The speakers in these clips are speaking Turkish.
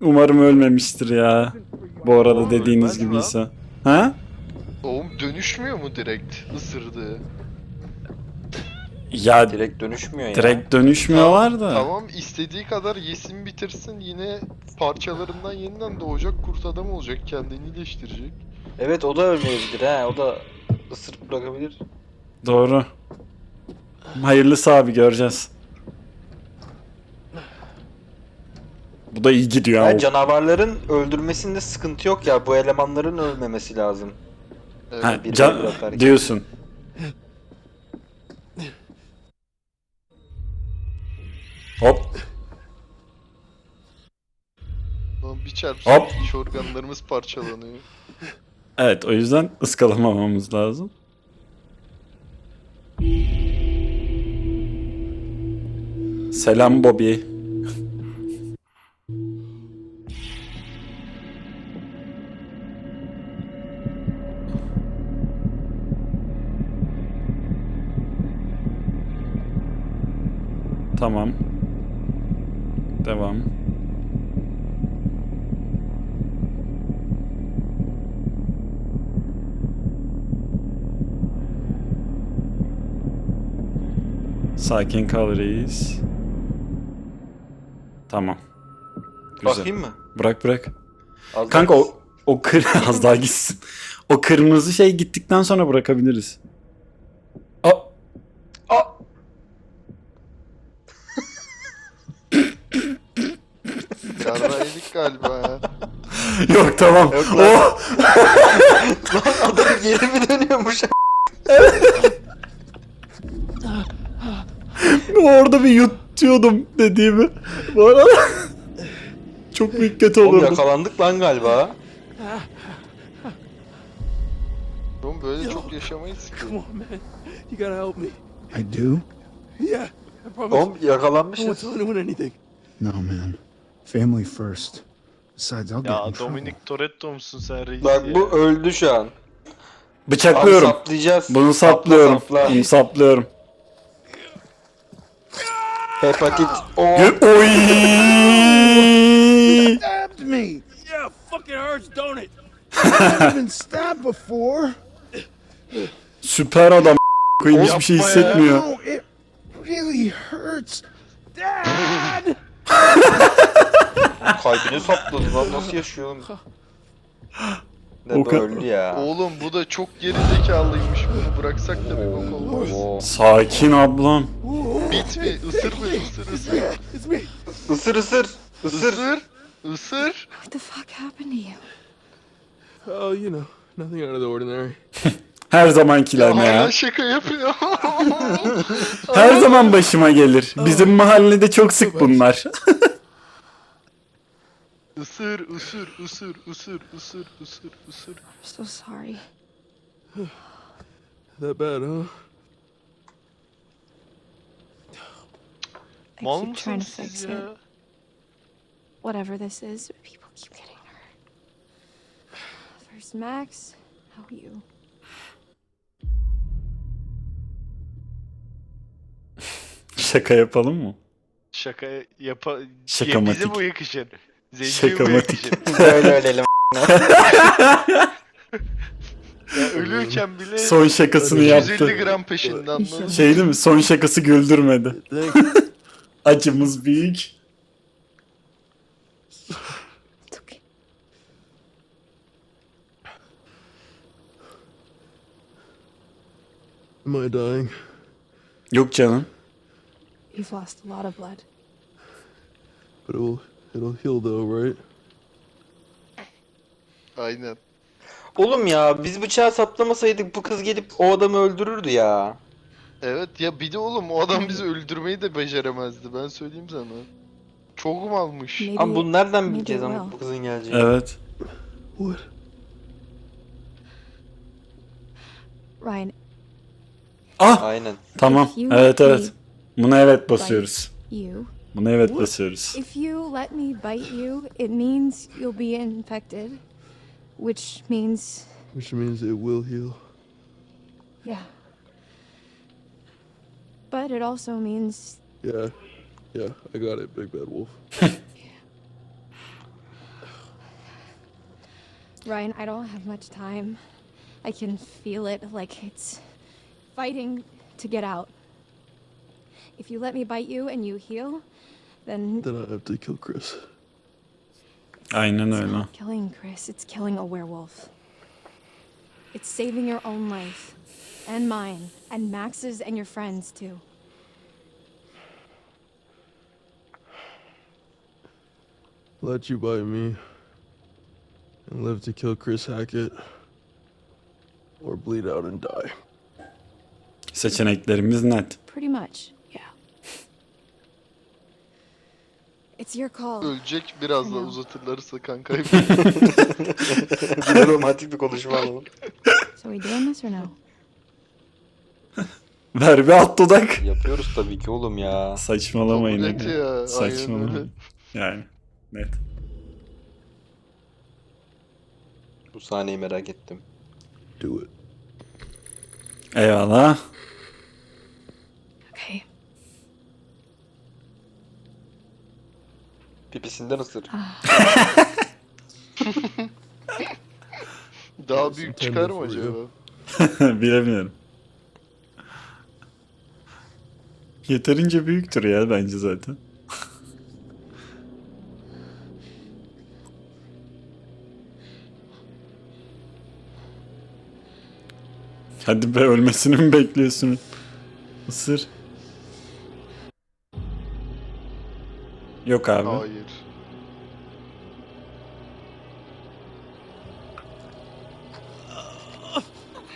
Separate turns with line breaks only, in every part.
Umarım ölmemiştir ya. Bu arada dediğiniz
ölmez
gibiyse. Ha?
Oğlum dönüşmüyor mu direkt ısırdığı?
Ya
Direkt dönüşmüyor ya.
direkt dönüşmüyorlar da.
Tamam istediği kadar yesin bitirsin yine parçalarından yeniden doğacak kurt adam olacak kendini iyileştirecek.
Evet o da ölmeyebilir ha. O da ısırıp bırakabilir.
Doğru. Hayırlısı abi göreceğiz. Bu da iyi gidiyor
Yani canavarların öldürmesinde sıkıntı yok ya. Bu elemanların ölmemesi lazım.
Evet.
Ha, can-
öldür atarken.
diyorsun. Hop.
Lan Bir çarpsın
Hop.
iç organlarımız parçalanıyor.
Evet o yüzden ıskalamamamız lazım. Selam Bobby. Tamam. Devam. Sakin kal reis. Tamam. Güzel.
Bakayım mı?
Bırak bırak.
Az
Kanka o o kır az daha gitsin. O kırmızı şey gittikten sonra bırakabiliriz.
Yarra yedik galiba ya.
yok tamam.
Yok lan.
Oh!
Lan adam geri mi dönüyormuş?
Orada bir yutuyordum dediğimi. Bu arada çok büyük kötü
Oğlum
olurdu.
yakalandık lan galiba.
Oğlum böyle çok yaşamayız ki.
Come on, man. You gotta help me.
I do?
Yeah, I promise.
Oğlum
I won't
yakalanmışız.
tell anyone anything.
No, man. Family first. Besides, I'll get in
Ya
trouble.
Dominic Toretto musun sen reis
Bak
ya?
bu öldü şu an. Abi
Bıçaklıyorum.
saplayacağız.
Bunu
Sapla,
saplıyorum.
sapla.
Bunu saplıyorum.
Hepatit O.
Gö- Oy!
Stabbed me!
Yeah, fucking hurts, don't it?
I've been stabbed before.
Süper adam koyayım hiçbir şey hissetmiyor.
No, it really hurts.
Dad!
Kalbini sapladı lan nasıl yaşıyor oğlum? Ne
O kadar-
öldü ya.
Oğlum bu da çok geri zekalıymış bunu bıraksak da bir bok olmaz.
Oo.
Sakin ablam.
Bit mi? Isır mı? Isır ısır.
Isır ısır. Isır.
Isır. Isır.
What the fuck happened to you?
Oh, you know, nothing out of the ordinary.
Her zamankiler ne
Hala
ya?
şaka yapıyor.
Her zaman başıma gelir. Bizim mahallede çok sık bunlar.
Isır, ısır, ısır, ısır, ısır, ısır, ısır.
I'm so sorry.
That bad, huh?
I
Mal
keep trying
mısınız
to fix
siz
it.
ya?
Whatever this is, people keep getting hurt. First Max, how you?
Şaka yapalım mı?
Şaka yapa...
Şakamatik.
Bize bu yakışır. Zenciye bu yakışır.
Böyle ölelim.
Ya ölürken bile
Son şakasını
150
yaptı.
gram peşinde anladın mı?
Şey değil mi? Son şakası güldürmedi. Acımız büyük.
Am I dying?
Yok canım.
You've lost a lot of blood.
But it will, it'll heal though, right?
Aynen.
Oğlum ya biz bıçağı saplamasaydık bu kız gelip o adamı öldürürdü ya.
Evet ya bir de oğlum o adam bizi öldürmeyi de beceremezdi ben söyleyeyim sana. Çok malmış.
Maybe
Ama bunu nereden bileceğiz ama bu kızın geleceğini?
Evet.
What?
Ryan,
Ah
Aynen.
tamam. Evet evet. Buna evet basıyoruz.
you.
Buna evet basıyoruz.
If you let me bite you, it means you'll be infected, which means
Which means it will heal.
yeah. But it also means
Yeah. Yeah, I got it, Big Bad Wolf.
Ryan, I don't have much time. I can feel it like it's fighting to get out. If you let me bite you and you heal, then
Then I have to kill Chris.
Aynen
it's
öyle.
not killing Chris, it's killing a werewolf. It's saving your own life and mine and Max's and your friends too.
Let you bite me and live to kill Chris Hackett or bleed out and die.
Seçeneklerimiz net.
Pretty much, It's your call.
Ölecek biraz da
Tamam.
uzatırlarsa kanka.
Bir romantik bir konuşma alalım.
So we doing this or no?
Ver bir alt dudak.
Yapıyoruz tabii ki oğlum ya.
Saçmalamayın.
Kabul et
aga.
ya, aynen.
Saçmalamayın. Yani net.
Bu sahneyi merak ettim.
Do it.
Eyvallah.
Okay.
Pipisinden ısır.
Daha büyük çıkar mı acaba?
Bilemiyorum. Yeterince büyüktür ya bence zaten. Hadi be ölmesini mi bekliyorsun? Isır. Yok abi.
Hayır.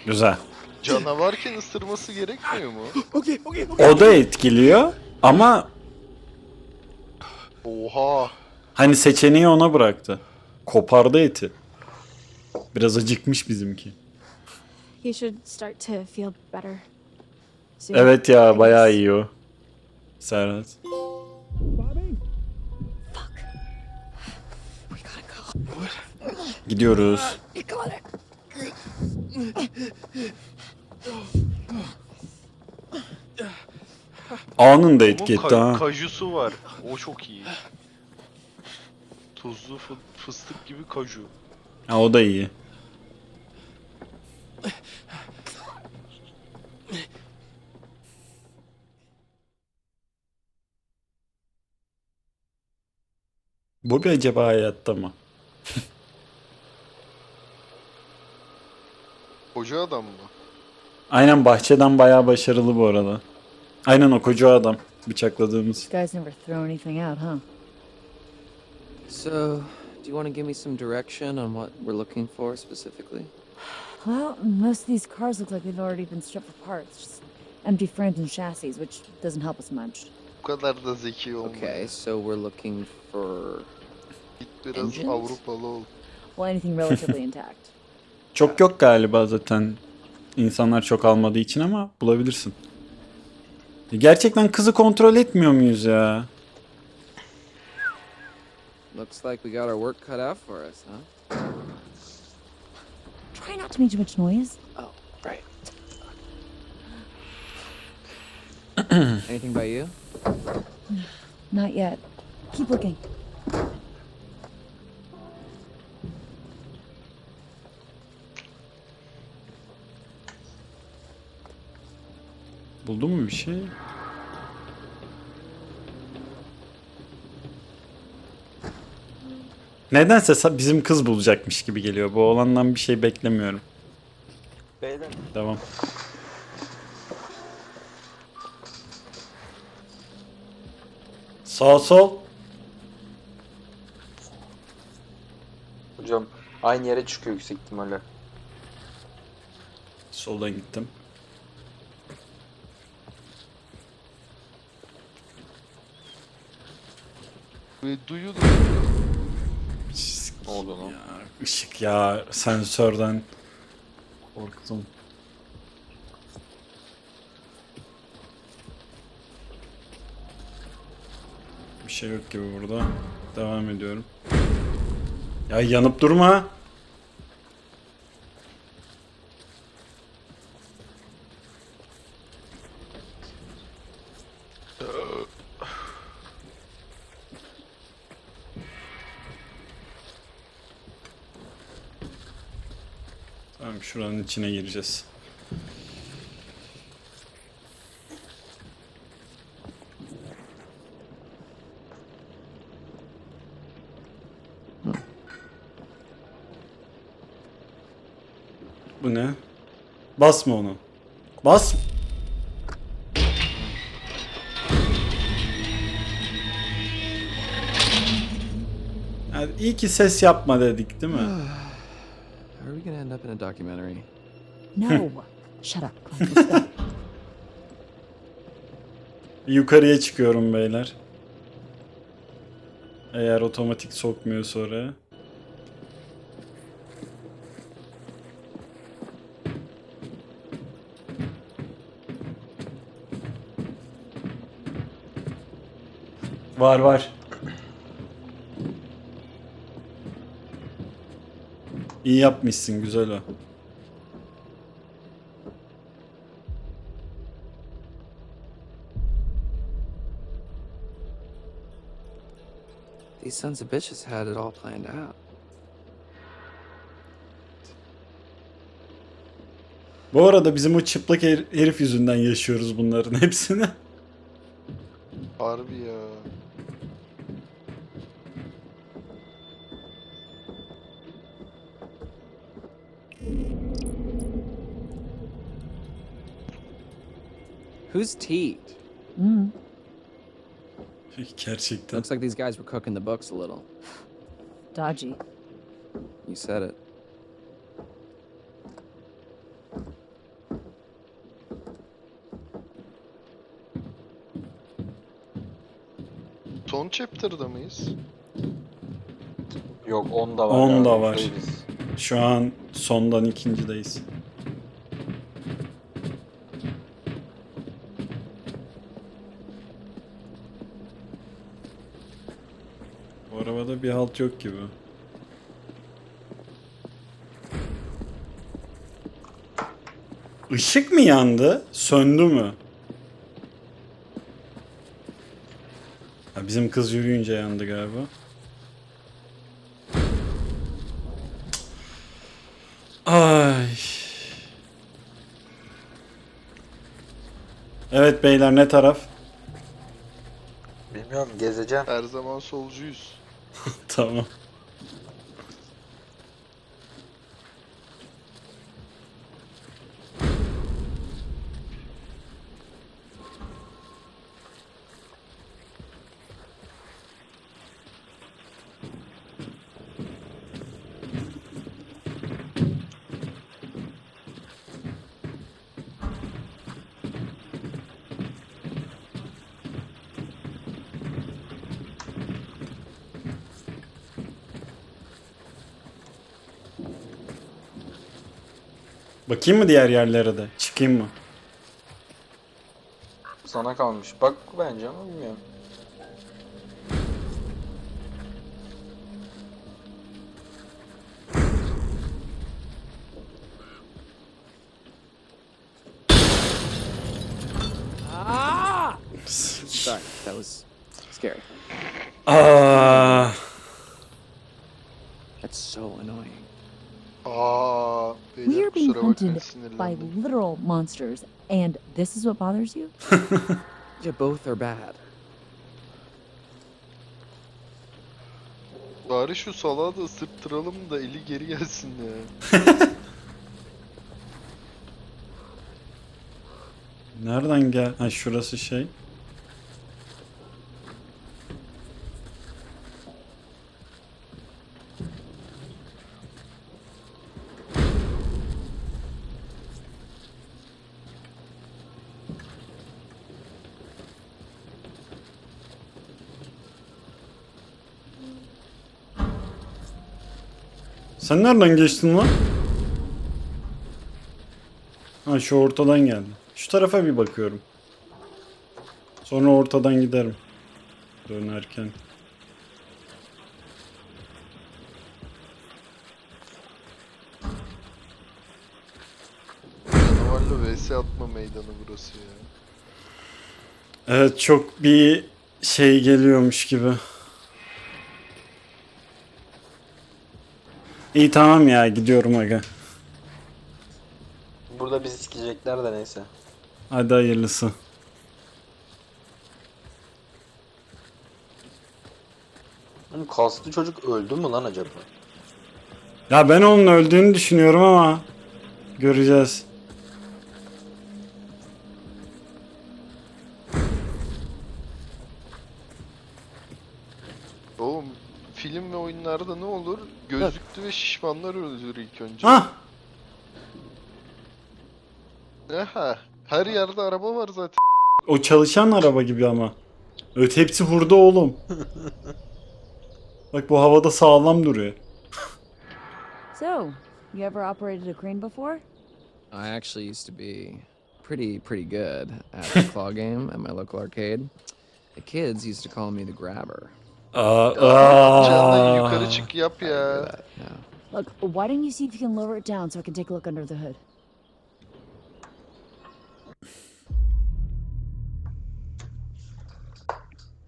Güzel.
Canavarken ısırması gerekmiyor mu?
Okay, okay, okay.
O da etkiliyor ama
Oha.
hani seçeneği ona bıraktı. Kopardı eti. Biraz acıkmış bizimki.
You should start to feel better. soon.
Evet ya bayağı iyi o. Serhat. Gidiyoruz. Anında etki etti ha.
kajusu var. O çok iyi. Tuzlu fı- fıstık gibi kaju.
ha. O da iyi. Bu bir acaba hayatta mı?
Koca adam mı?
Aynen bahçeden bayağı başarılı bu arada. Aynen o koca adam. Bıçakladığımız.
You guys never throw anything out, huh?
So, do you want to give me some direction on what we're looking for specifically?
Well, most of these cars look like they've already been stripped for parts. Just empty frames and chassis, which doesn't help us much.
Bu kadar da zeki olma.
Okay, so we're looking for.
Git biraz
Engines?
Avrupalı ol.
Well, anything relatively intact.
Çok yok galiba zaten. İnsanlar çok almadığı için ama bulabilirsin. E, Gerçekten kızı kontrol etmiyor muyuz ya?
Looks like we got our work cut out for us, huh?
Try not to make too much noise.
Oh, right. Anything by you?
Not yet. Keep looking.
Buldun mu bir şey? Nedense bizim kız bulacakmış gibi geliyor. Bu olandan bir şey beklemiyorum.
Beyler.
Devam. Sağ sol.
Hocam aynı yere çıkıyor yüksek ihtimalle.
Soldan gittim.
Ve duyulur.
Ne oldu lan?
Ya, ışık ya sensörden korktum. Bir şey yok gibi burada. Devam ediyorum. Ya yanıp durma. Şuranın içine gireceğiz. Bu ne? Basma onu. Bas. Yani iyi ki ses yapma dedik değil mi?
Are we gonna end up in a documentary?
No. Shut up.
Yukarıya çıkıyorum beyler. Eğer otomatik sokmuyorsa oraya. Var var. İyi yapmışsın güzel o.
These sons of bitches had it all planned out.
Bu arada bizim o çıplak her- herif yüzünden yaşıyoruz bunların hepsini.
Harbi ya.
Who's Teat?
Mm.
Gerçekten.
Looks like these guys were cooking the books a little.
Dodgy.
You said it.
Son chapter'da mıyız?
Yok 10 da var.
10
ya,
da var.
şeyiz.
Şu an sondan ikincideyiz. Bu arabada bir halt yok gibi. Işık mı yandı? Söndü mü? Ha, bizim kız yürüyünce yandı galiba. Evet beyler ne taraf?
Bilmiyorum gezeceğim.
Her zaman solcuyuz.
Tamam. Bakayım mı diğer yerlere de? Çıkayım mı?
Sana kalmış. Bak bence ama bilmiyorum.
Sorry, that was scary.
Aa,
That's so annoying.
Aa,
We
beyler
are being
kusura bakmayın
hunted by
sinirlendim.
literal monsters, and this is what bothers you?
Yeah, both are bad.
Bari şu salağı da ısırttıralım da eli geri gelsin ya.
nereden gel? Ha şurası şey. Sen nereden geçtin lan? Ha şu ortadan geldi. Şu tarafa bir bakıyorum. Sonra ortadan giderim. Dönerken.
Canavarla vs atma meydanı burası ya.
Evet çok bir şey geliyormuş gibi. İyi tamam ya gidiyorum aga.
burada bizi sikecekler de neyse.
Hadi hayırlısı.
Oğlum kaslı çocuk öldü mü lan acaba?
Ya ben onun öldüğünü düşünüyorum ama göreceğiz.
Oğlum film ve oyunlarda ne olur? Gözlüklü ve şişmanlar ölür ilk önce.
Ah!
Aha. Her yerde araba var zaten.
O çalışan araba gibi ama. Evet hepsi hurda oğlum. Bak bu havada sağlam duruyor.
So, you ever operated a crane before?
I actually used to be pretty, pretty good at the claw game at my local arcade. The kids used to call me the grabber.
Aa,
Canlı yukarı çık yap ya.
Look, why don't you see if you can lower it down so I can take a look under the hood?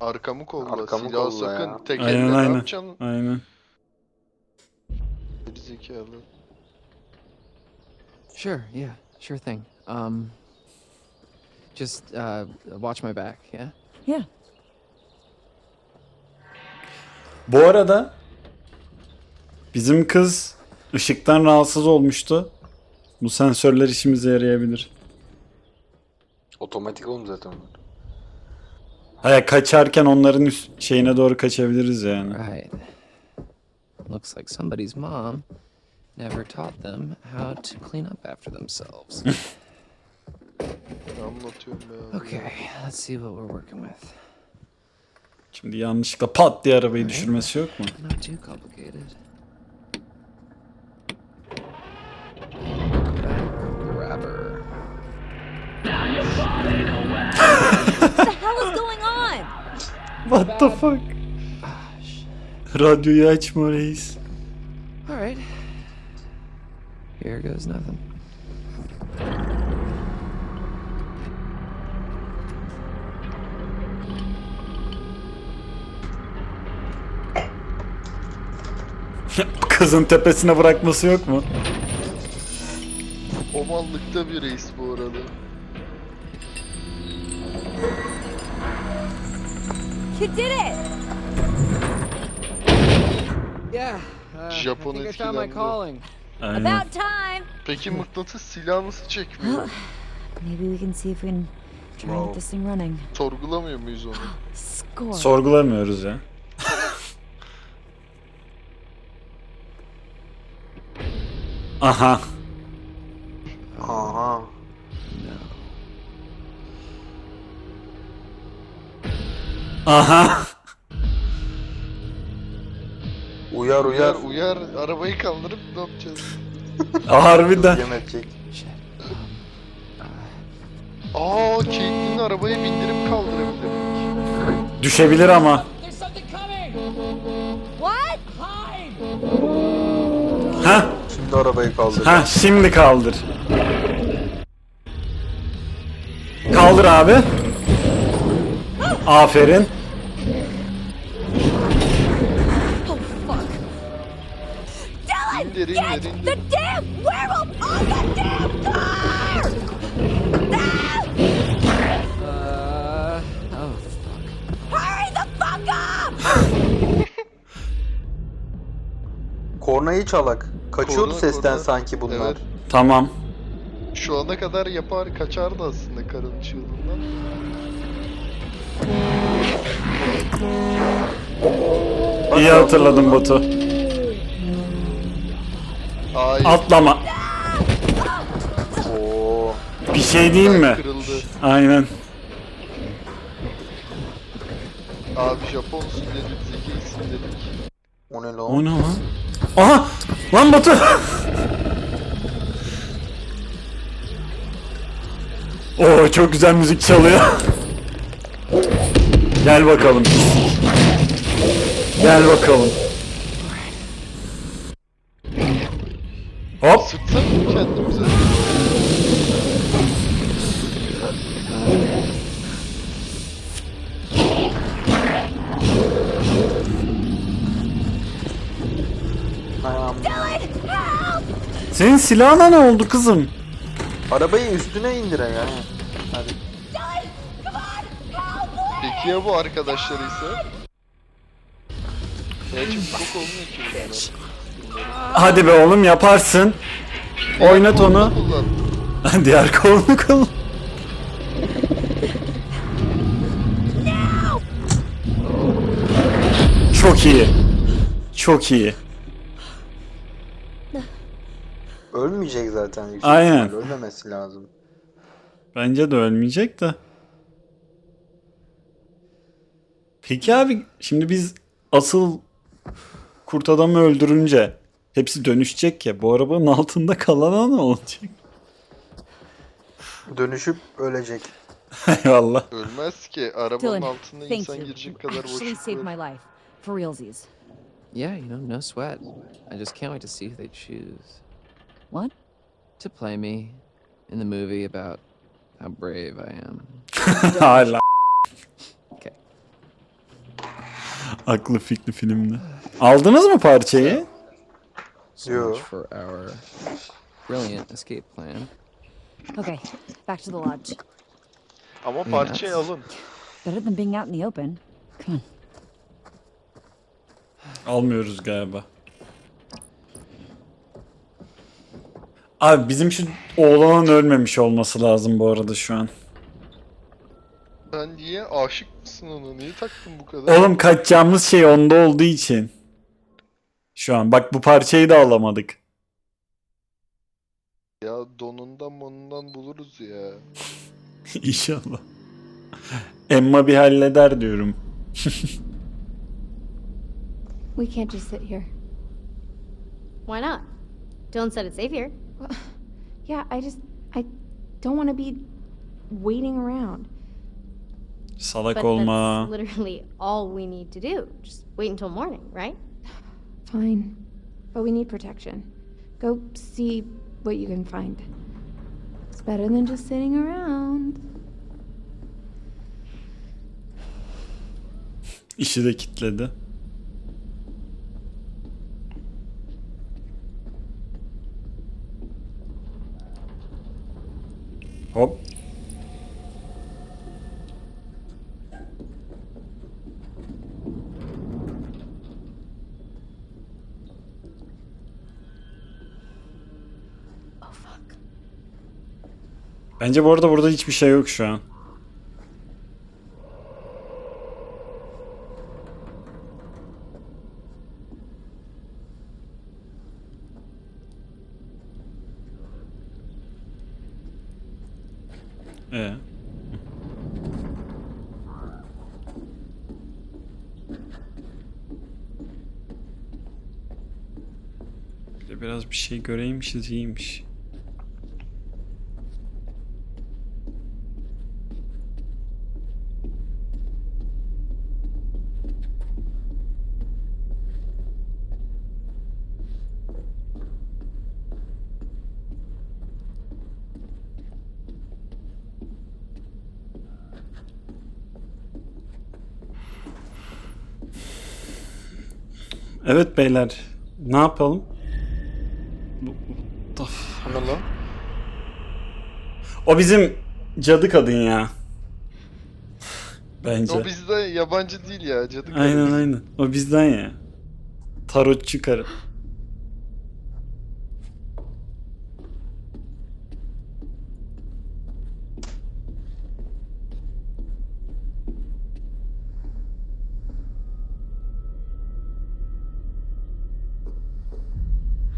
Arkamı kolla.
Arkamı
Silahı
kolla ya.
sakın. Tek
Aynen,
elle ne
aynen.
yapacaksın?
Aynen.
Gerizekalı.
Sure, yeah, sure thing. Um, just uh, watch my back, yeah?
Yeah.
Bu arada bizim kız ışıktan rahatsız olmuştu. Bu sensörler işimize yarayabilir.
Otomatik oğlum zaten onlar.
Haya kaçarken onların üst şeyine doğru kaçabiliriz yani.
Right. Looks like somebody's mom never taught them how to clean up after themselves.
Ne anlatıyorum
okay, let's see what we're working with.
Şimdi yanlışlıkla pat diye arabayı düşürmesi yok mu?
Not too complicated. Grabber.
What the hell is going on?
What the fuck? Radyoyu açma reis.
All right. Here goes nothing.
Kızın tepesine bırakması yok mu?
O mallıkta bir reis bu arada.
You did it!
Yeah. Uh,
Japon
I think I found my
etkilendi.
calling.
Aynen.
About time!
Peki mıknatıs silah nasıl çekmiyor?
Maybe we can see if we can try and get this thing running.
Sorgulamıyor muyuz onu?
Score.
Sorgulamıyoruz ya. Aha.
Aha.
Aha.
Uyar uyar.
Uyar uyar arabayı kaldırıp ne yapacağız?
Harbiden.
Yemeyecek.
Shit.
Aa Caitlyn'i arabaya bindirip kaldırabilirdik.
Düşebilir ama.
What?
Ha?
Şimdi arabayı kaldır.
Ha şimdi kaldır. Kaldır abi. Aferin.
Oh, fuck. Dylan!
İndir indir
Get
indir.
the damn werewolf on the damn car!
Uh. Oh fuck.
Hurry the fuck up!
Kornayı çalak. Kaçıyordu
Korna,
sesten
korna.
sanki bunlar.
Evet.
Tamam.
Şu ana kadar yapar kaçardı aslında karın çığlığından.
İyi hatırladım botu.
Hayır.
Atlama.
Oo.
Bir şey diyeyim mi?
Kırıldı.
Aynen.
Abi Japonsun dedik, zekisin dedik.
O ne lan?
O ne lan? Aha! Lan botu! Oo çok güzel müzik çalıyor. Gel bakalım. Gel bakalım. Hop.
Sıksak mı kendimize?
Senin silahına ne oldu kızım?
Arabayı üstüne indire ya. Hadi.
Peki ya bu arkadaşları ise? Olmuyor ki bunlar.
Hadi be oğlum yaparsın. Oynat onu.
Kullan.
Diğer kolunu kullan. Çok iyi. Çok iyi.
Ölmeyecek zaten. yüksek
Aynen.
ihtimalle, Ölmemesi lazım.
Bence de ölmeyecek de. Peki abi şimdi biz asıl kurt adamı öldürünce hepsi dönüşecek ya. Bu arabanın altında kalana ne olacak?
Dönüşüp ölecek.
Eyvallah.
Ölmez ki. Arabanın
Dylan,
altına
thank
insan
you.
girecek
You
kadar
actually
boşluk
saved
var.
my life. For realsies.
Yeah, you know, no sweat. I just can't wait to see who they choose.
What?
To play me in the movie about how brave I am.
Hala.
Okay.
Aklı fikri filmde. Aldınız mı parçayı?
So much for our brilliant escape plan.
Okay, back to the lodge.
Ama
Yes.
parçayı alın.
Better than being out in the open. Come on.
Almıyoruz galiba. Abi bizim şu oğlanın ölmemiş olması lazım bu arada şu an.
Ben niye aşık mısın ona? Niye taktın bu kadar?
Oğlum kaçacağımız şey onda olduğu için. Şu an bak bu parçayı da alamadık.
Ya donundan monundan buluruz ya.
İnşallah. Emma bir halleder diyorum.
We can't just sit here.
Why not? Dylan said it's safe here.
Yeah, I just. I don't want to be waiting around.
Salak
But
olma.
that's literally all we need to do. Just wait until morning, right?
Fine. But we need protection. Go see what you can find. It's better than just sitting around.
İşi de kitledi. Hop.
Oh.
Bence bu arada burada hiçbir şey yok şu an. Ee. Bir de Biraz bir şey göreymişiz iyiymiş. Evet beyler. Ne yapalım? Bu- bu- of.
O ne lan?
O bizim cadı kadın ya. Bence.
O bizde yabancı değil ya. Cadı kadın.
Aynen aynen. O bizden ya. Tarotçu karı.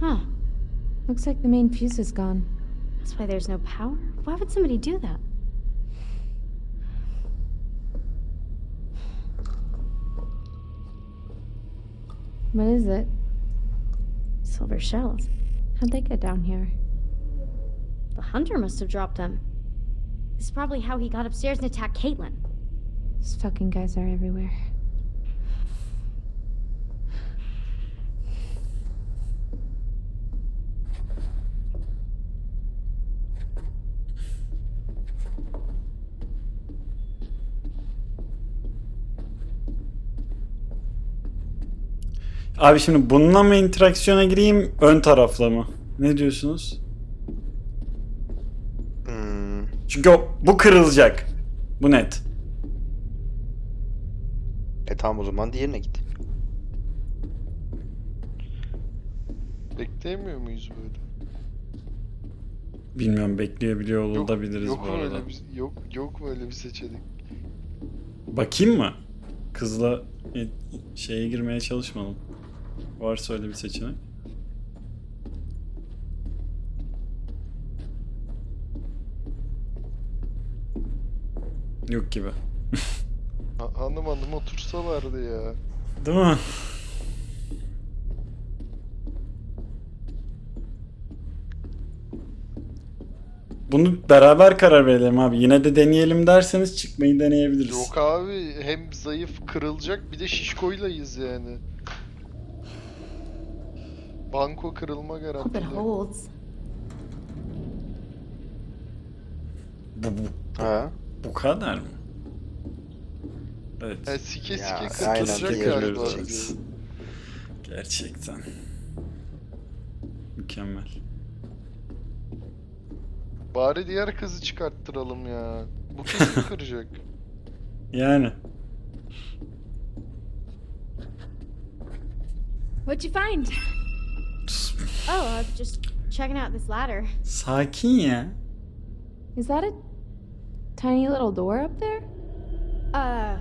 Huh. Looks like the main fuse is gone.
That's why there's no power. Why would somebody do that?
What is it?
Silver shells.
How'd they get down here?
The hunter must have dropped them. This is probably how he got upstairs and attacked Caitlin.
These fucking guys are everywhere.
Abi şimdi bununla mı interaksiyona gireyim ön tarafla mı? Ne diyorsunuz? Çünkü o, bu kırılacak. Bu net.
E tamam o zaman diğerine git.
Bekleyemiyor muyuz böyle?
Bilmiyorum bekleyebiliyor olabiliriz
yok
bu arada.
öyle bir, yok yok mu öyle bir seçenek?
Bakayım mı? Kızla e, şeye girmeye çalışmadım. Varsa öyle bir seçenek. Yok gibi.
Ha, hanım hanım otursalardı ya.
Değil mi? Bunu beraber karar verelim abi. Yine de deneyelim derseniz çıkmayı deneyebiliriz.
Yok abi hem zayıf kırılacak bir de şişkoylayız yani. Banko kırılma
Hope it
garantili.
holds.
Bu, bu,
Ha.
bu kadar mı? Evet.
Ya sike
Ya,
sike
aynen,
kırılacak galiba.
Gerçekten. Mükemmel.
Bari diğer kızı çıkarttıralım ya. Bu kesin kıracak.
Yani.
What'd you find?
Oh, uh, just checking out this ladder.
Sakin ya.
Is that a tiny little door up there?
Uh,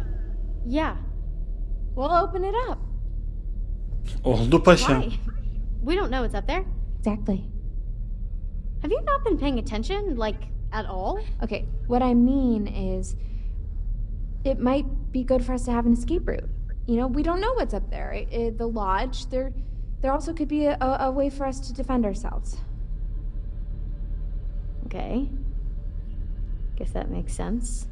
yeah.
We'll open it up.
Oldu paşam.
Why? We don't know what's up there.
Exactly.
Have you not been paying attention, like, at all?
Okay, what I mean is it might be good for us to have an escape route. You know, we don't know what's up there. It, it- the lodge, there there also could be a, a, a way for us to defend ourselves.
Okay. Guess that makes sense.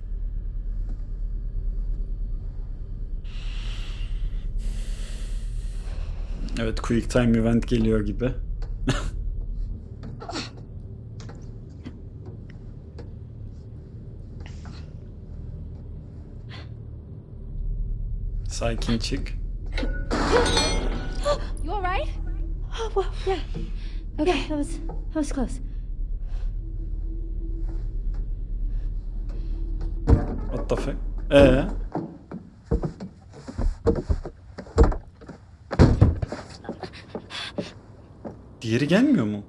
Evet quick time event geliyor gibi. Sakin çık.
Right?
Oh, well, yeah. Okay, that was that was close.
What the fuck? Ee? Diğeri gelmiyor mu?